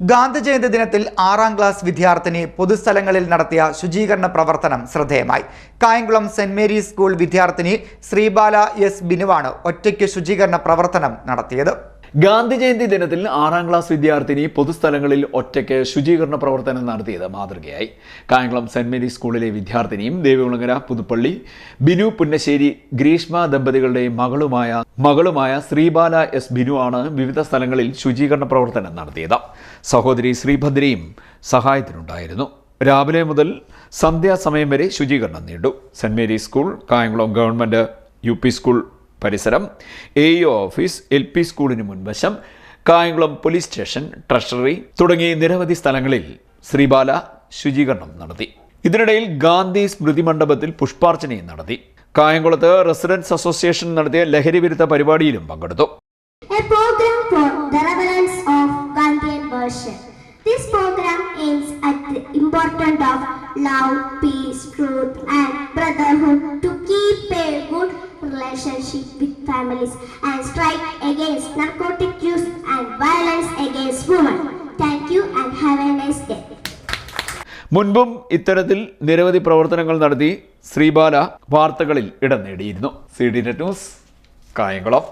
ഗാന്ധി ജയന്തി ദിനത്തിൽ ആറാം ക്ലാസ് വിദ്യാർത്ഥിനി പൊതുസ്ഥലങ്ങളിൽ നടത്തിയ ശുചീകരണ പ്രവർത്തനം ശ്രദ്ധേയമായി. കായംകുളം സെന്റ് മേരീസ് സ്കൂൾ വിദ്യാർത്ഥിനി ശ്രീബാല എസ് ബിനുവാണ് ഒറ്റയ്ക്ക് ശുചീകരണ പ്രവർത്തനം നടത്തിയത്. ഗാന്ധി ജയന്തി ദിനത്തിൽ ആറാം ക്ലാസ് വിദ്യാർത്ഥിനി പൊതുസ്ഥലങ്ങളിൽ ഒറ്റയ്ക്ക് ശുചീകരണ പ്രവർത്തനം നടത്തിയത് മാതൃകയായി. കായംകുളം സെന്റ് മേരീസ് സ്കൂളിലെ വിദ്യാർത്ഥിനിയും ദേവികുളങ്ങര പുതുപ്പള്ളി ബിനു പുന്നശ്ശേരി ഗ്രീഷ്മ ദമ്പതികളുടെ മകളുമായ മകളുമായ ശ്രീബാല എസ് ബിനു ആണ് വിവിധ സ്ഥലങ്ങളിൽ ശുചീകരണ പ്രവർത്തനം നടത്തിയത്. സഹോദരി ശ്രീഭദ്രയും സഹായത്തിനുണ്ടായിരുന്നു. രാവിലെ മുതൽ സന്ധ്യാസമയം വരെ ശുചീകരണം നീണ്ടു. Saint Mary's school Kayamkulam government U school പരിസരം എ ഓഫീസ് എൽ പി സ്കൂളിന് മുൻവശം കായംകുളം പോലീസ് സ്റ്റേഷൻ ട്രഷറി തുടങ്ങി നിരവധി സ്ഥലങ്ങളിൽ ശ്രീബാല ശുചീകരണം നടത്തി. ഇതിനിടയിൽ ഗാന്ധി സ്മൃതി മണ്ഡപത്തിൽ പുഷ്പാർച്ചനയും നടത്തി. കായംകുളത്ത് റെസിഡൻസ് അസോസിയേഷൻ നടത്തിയ ലഹരി വിരുദ്ധ പരിപാടിയിലും പങ്കെടുത്തു. This program aims at the importance of love, peace, truth, and brotherhood to relationship with families and strike against narcotic use and violence against women. Thank you and have a nice day. മുൻപും ഇത്തരത്തിൽ നിരവധി പ്രവർത്തനങ്ങൾ നടത്തി ശ്രീബാല വാർത്തകളിൽ ഇടം നേടിയിരുന്നു C D net news Kayamkulam